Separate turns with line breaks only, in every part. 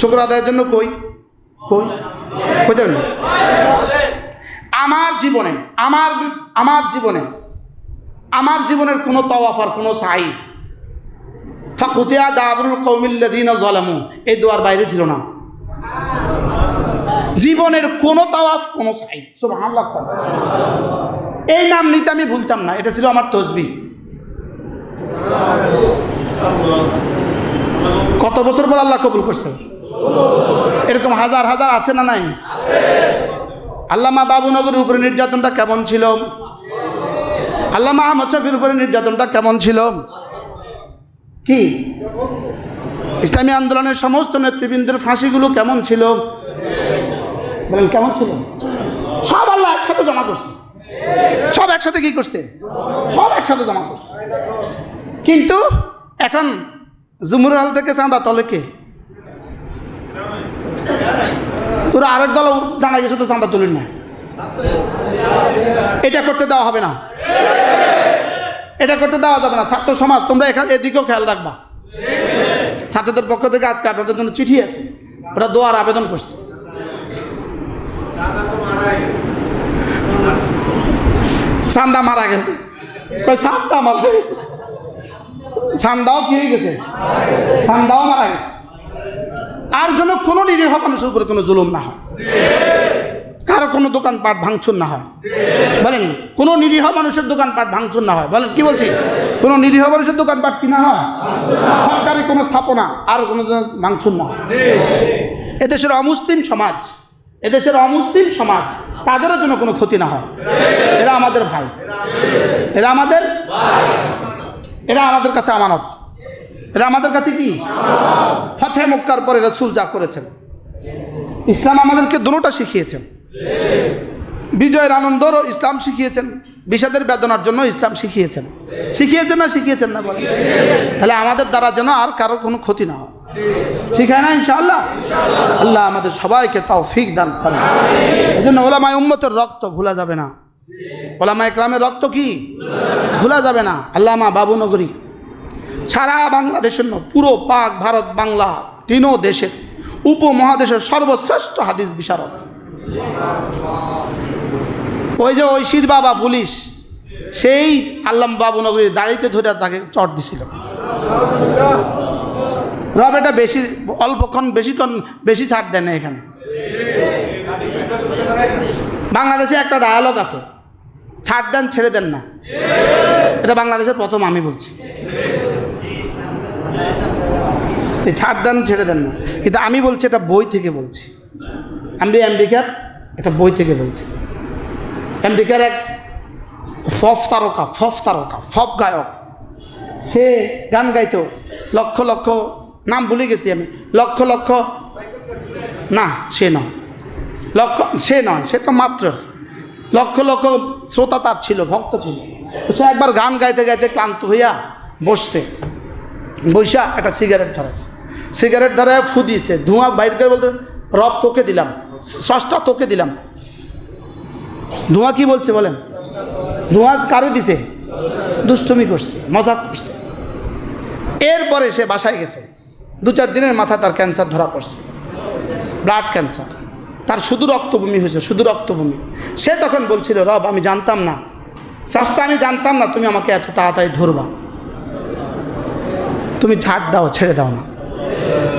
শুক্র আদায়ের জন্য কই? কই? না? আমার জীবনে, আমার আমার জীবনে, আমার জীবনের কোনো তওয়াফার কোনো সাই। ফাকুতিয়া দাবরুল কৌমিল্লাদিন জলামু এই দোয়ার বাইরে ছিল না। জীবনের কোনো তাওয়াফ, কোনো সাই। সুবহানাল্লাহ কর। এই নাম নিতে আমি ভুলতাম না। এটা ছিল আমার তসবি। কত বছর পর আল্লাহ কবুল করছে? এরকম হাজার হাজার আছে না নাই? আল্লামা বাবুনগরের উপরে নির্যাতনটা কেমন ছিল? আল্লামা আহমদ শফির উপরে নির্যাতনটা কেমন ছিল? কি? ইসলামী আন্দোলনের সমস্ত নেতৃবৃন্দের ফাঁসিগুলো কেমন ছিল? বলেন, কেমন ছিল? সব আল্লাহ একসাথে জমা করছে। সব একসাথে কি করছে? সব একসাথে জমা করছে। কিন্তু এখন জুমুর হাল থেকে চাঁদা তলে কে? তোরা আরেক দল জানা গেছে, তো চাঁদা তুলির না। এটা করতে দেওয়া হবে না। এটা করতে দেওয়া যাবে না। ছাত্র সমাজ, তোমরা এখানে এদিকেও খেয়াল রাখবা। ছাত্রদের পক্ষ থেকে আজকে আপনাদের জন্য চিঠি আছে। ওরা দোয়ার আবেদন করছে। চান্দা মারা গেছে। চান্দা মারা গেছে। চান্দাও কি হয়ে গেছে? চান্দাও মারা গেছে। আর যেন কোনো নিরীহ মানুষের উপরে কোনো জুলুম না হয়। কারও কোনো দোকানপাট ভাঙচুর না হয়। বলেন, কোনো নিরীহ মানুষের দোকানপাট ভাঙচুর না হয়। বলেন, কি বলছি? কোনো নিরীহ মানুষের দোকানপাট কি না হয়? সরকারি কোনো স্থাপনা, আর কোনো ভাঙচুর না হয়। এদেশের অমুসলিম সমাজ, এদেশের অমুসলিম সমাজ, তাদেরও যেন কোনো ক্ষতি না হয়। এরা আমাদের ভাই। এরা আমাদের এরা আমাদের কাছে আমানত। এটা আমাদের কাছে কি? ফতে মক্কার পরে রসুল যা করেছেন। ইসলাম আমাদেরকে দুটোটা শিখিয়েছেন। বিজয়ের আনন্দরও ইসলাম শিখিয়েছেন। বিষাদের বেদনার জন্য ইসলাম শিখিয়েছেন। শিখিয়েছেন না শিখিয়েছেন না বলেন। তাহলে আমাদের দ্বারা যেন আর কারোর কোনো ক্ষতি না হয়। ঠিক হয় না ইনশাআল্লাহ? আল্লাহ আমাদের সবাইকে তাও ফিক দান করে এই জন্য ওলামায় উম্মতের রক্ত ভুলা যাবে না। ওলামা একরামের রক্ত কি? ভোলা যাবে না। আল্লামা বাবুনগরী সারা বাংলাদেশের ন- পুরো পাক ভারত, বাংলা তিনও দেশের উপমহাদেশের সর্বশ্রেষ্ঠ হাদিস বিশারদ। ওই যে ঐশীর বাবা পুলিশ, সেই আল্লাম বাবুনগরীর দাড়িতে ধরে তাকে চট দিছিল। রব এটা বেশি অল্পক্ষণ বেশিক্ষণ বেশি ছাড় দেয় না এখানে। বাংলাদেশে একটা ডায়ালগ আছে। ছাড় দেন, ছেড়ে দেন না। এটা বাংলাদেশের প্রথম, আমি বলছি। ছাড় দেন, ছেড়ে দেন না। কিন্তু আমি বলছি, এটা বই থেকে বলছি। আমি আমেরিকার এটা বই থেকে বলছি। আমেরিকার এক ফফ তারকা ফফ তারকা ফপ গায়ক। সে গান গাইতো, লক্ষ লক্ষ, নাম ভুলে গেছি আমি। লক্ষ লক্ষ, না, সে নয়। লক্ষ, সে নয়, সে তো মাত্র লক্ষ লক্ষ শ্রোতা তার ছিল, ভক্ত ছিল। সে একবার গান গাইতে গাইতে ক্লান্ত হইয়া বসছে। বৈশা একটা সিগারেট ধরে সিগারেট ধরে ফু দিয়েছে। ধোঁয়া বাইর করে বলতে, রব, তোকে দিলাম। সষ্টা তোকে দিলাম। ধোঁয়া কি বলছে বলেন? ধোঁয়া কারে দিছে? দুষ্টুমি করছে, মজাক করছে। এরপরে সে বাসায় গেছে। দু চার দিনের মাথা তার ক্যান্সার ধরা পড়ছে। Blood cancer. তার শুধু রক্তভূমি হয়েছে, শুধু রক্তভূমি। সে তখন বলছিল, রব, আমি জানতাম না। সস্তা আমি জানতাম না তুমি আমাকে এত তাড়াতাড়ি ধরবা। তুমি ছাড় দাও, ছেড়ে দাও না।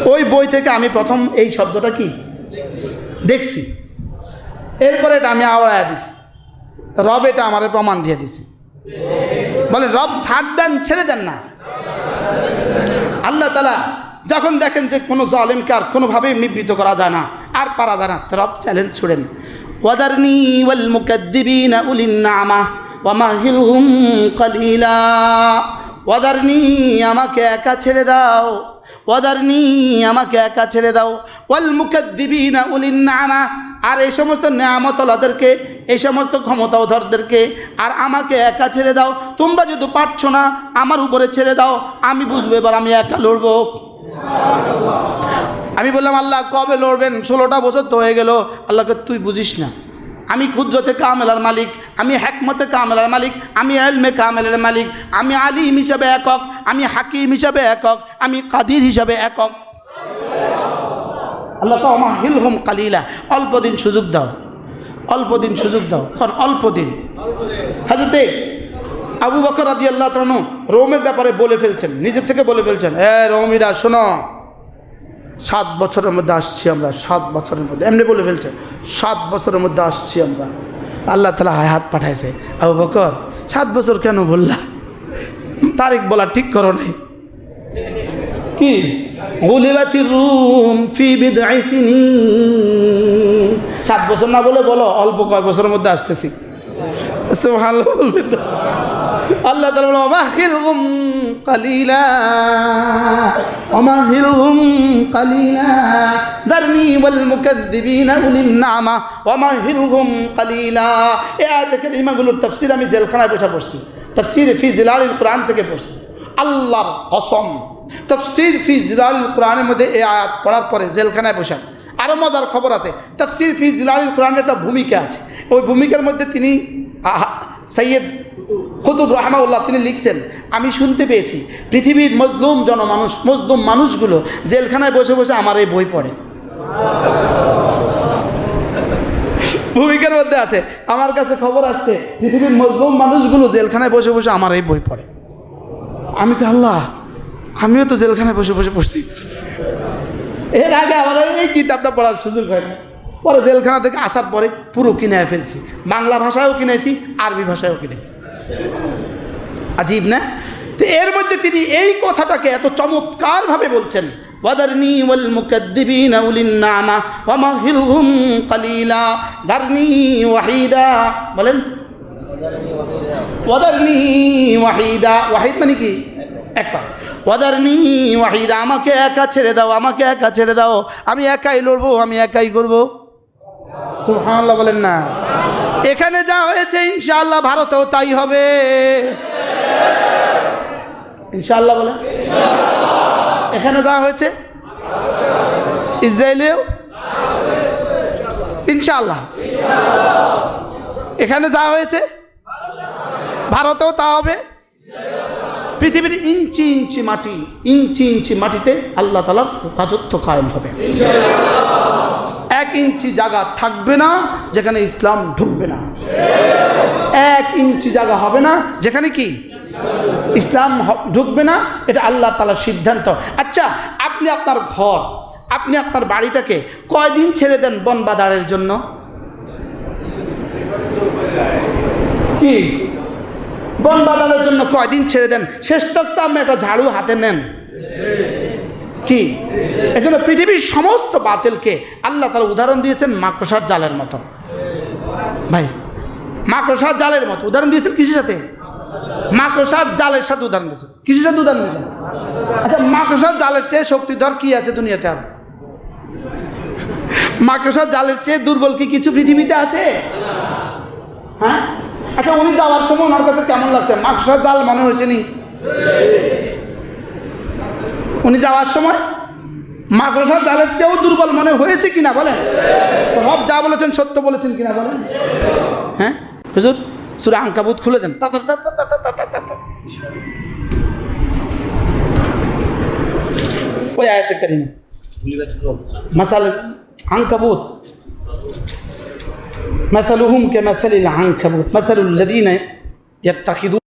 ওই বই থেকে আমি প্রথম এই শব্দটা কি? দেখছি। এরপরে এটা আমি আওড়ায় দিছি। রব, এটা আমার প্রমাণ দিয়ে দিছি। বলে, রব ছাড় দেন, ছেড়ে দেন না। আল্লাহ তালা যখন দেখেন যে কোনো জালেমকে আর কোনোভাবেই নিবৃত করা যায় না আর পারা যায় না। রব চ্যালেঞ্জ ছুড়েন ওয়াদারনি ওয়াল মুকাদ্দিবিনা উলিন নামা ওয়ামাহিলহুম কালিলা। ওয়াদারনি আমাকে একা ছেড়ে দাও। ওয়াদারনি আমাকে একা ছেড়ে দাও। ওয়াল মুকাদ্দিবিনা উলিন নামা। আর এই সমস্ত নেয়ামতলাদেরকে এই সমস্ত ক্ষমতাধরদেরকে আর আমাকে একা ছেড়ে দাও। তোমরা যদি পারছ না, আমার উপরে ছেড়ে দাও। আমি বুঝব, এবার আমি একা লড়বো। আমি বললাম, আল্লাহ, কবে লড়বেন? ষোলোটা বছর তো হয়ে গেল। আল্লাহকে তুই বুঝিস না। আমি ক্ষুদ্রতে কামেলার মালিক, আমি হ্যাকমতে কামেলার মালিক, আমি এলমে কামেলের মালিক, আমি আলিম হিসাবে একক, আমি হাকিম হিসাবে একক, আমি কাদির হিসাবে একক। আল্লাহ কমা হিল হোম কালিলা। অল্প দিন সুযোগ দাও। অল্প দিন সুযোগ দাও। কারণ অল্প দিন। হাজতে, আবু বকর রাজি আল্লাহ রোমের ব্যাপারে বলে ফেলছেন, নিজের থেকে বলে ফেলছেন, এ রোমিরা, শোনো সাত বছরের মধ্যে আসছি আমরা সাত বছরের মধ্যে। এমনি বলে ফেলছে সাত বছরের মধ্যে আসছি আমরা। আল্লাহ তালা হায় হাত পাঠাইছে। আবু বকর সাত বছর কেন বললা? তারিখ বলা ঠিক করো নাই। কি? গুলিবাতির রুম ফি বিদআই সিনিন। সাত বছর না বলে বলো অল্প কয় বছরের মধ্যে আসতেছি। ভালো বলবে তো। আল্লাহ তালা বলো অমাহিলহুম কালিলা দারনি ওয়াল মুকাদ্দিবিনা উলিন নামা অমাহিলহুম কালিলা এই আয়াত কালিমাগুলোর তাফসীর আমি জেলখানায় বসে পড়ছি। তাফসীর ফি জিলালিল কোরআন থেকে পড়ছি। আল্লাহর কসম। তফসির ফি জিলালুল কোরআনের মধ্যে এই আয়াত পড়ার পরে জেলখানায় বসে আরও মজার খবর আছে, তফসির ফি জিলালুল কোরআনের একটা ভূমিকা আছে। ওই ভূমিকার মধ্যে তিনি সৈয়দ কুতুব রহমাউল্লাহ তিনি লিখছেন, আমি শুনতে পেয়েছি, পৃথিবীর মজলুম জনমানুষ, মজলুম মানুষগুলো জেলখানায় বসে বসে আমার এই বই পড়ে। ভূমিকার মধ্যে আছে, আমার কাছে খবর আসছে, পৃথিবীর মজলুম মানুষগুলো জেলখানায় বসে বসে আমার এই বই পড়ে। আমি কি আল্লাহ, আমিও তো জেলখানায় বসে বসে পড়ছি। এর আগে আমাদের এই কিতাবটা পড়ার সুযোগ হয় না। পরে জেলখানা থেকে আসার পরে পুরো কিনে ফেলছি। বাংলা ভাষায়ও কিনেছি, আরবি ভাষায়ও কিনেছি। আজীব না? তো এর মধ্যে তিনি এই কথাটাকে এত চমৎকারভাবে বলছেন বলেন। ওয়াহিদা। মানে ওয়াহিদা, আমাকে একা ছেড়ে দাও, আমাকে একা ছেড়ে দাও। আমি একাই লড়বো, আমি একাই করব। সুবহানাল্লাহ বলেন না। এখানে যা হয়েছে, ইনশাআল্লাহ ভারতেও তাই হবে। ইনশাআল্লাহ বলেন। এখানে যা হয়েছে, ইসরায়েলেও? ইনশাআল্লাহ। এখানে যা হয়েছে, ভারতেও তা হবে। পৃথিবীর ইঞ্চি ইঞ্চি মাটি, ইঞ্চি ইঞ্চি মাটিতে আল্লাহ তালার রাজত্ব কায়েম হবে। ইঞ্চি জায়গা থাকবে না, যেখানে ইসলাম ঢুকবে না। এক ইঞ্চি জায়গা হবে না, যেখানে কি? ইসলাম ঢুকবে না, এটা আল্লাহ তালার সিদ্ধান্ত। আচ্ছা আপনি আপনার ঘর, আপনি আপনার বাড়িটাকে কয়দিন ছেড়ে দেন বন বাদারের জন্য? কি? বন বাদারের জন্য কয়দিন ছেড়ে দেন? শেষ তক তো আপনি একটা ঝাড়ু হাতে নেন। কি? এজন্য পৃথিবীর সমস্ত বাতিলকে আল্লাহ তালা উদাহরণ দিয়েছেন মাকড়সার জালের মতো। ভাই মাকড়সার জালের মতো। উদাহরণ দিয়েছেন কিসের সাথে? মাকড়সার জালের সাথে উদাহরণ দিয়েছেন। কিসের সাথে উদাহরণ দিয়েছেন? আচ্ছা মাকড়সার জালের চেয়ে শক্তিধর কি আছে দুনিয়াতে আর? মাকড়সার জালের চেয়ে দুর্বল কি কিছু পৃথিবীতে আছে? হ্যাঁ? আচ্ছা উনি যাওয়ার সময় ওনার কাছে কেমন লাগছে? মাকসার জাল মনে হয়েছে নি? উনি যাওয়ার সময় মাকড়সা জালের চেয়েও দুর্বল মনে হয়েছে কিনা বলেন? রব যা বলেছেন সত্য বলেছেন কিনা বলেন? হ্যাঁ? হুজুর, সুরা আঙ্কাবুত খুলে দেন। ওই আয়াতে কারিমে। মাসাল আঙ্কাবুত مثلهم كمثل العنكبوت مثل الذين يتخذون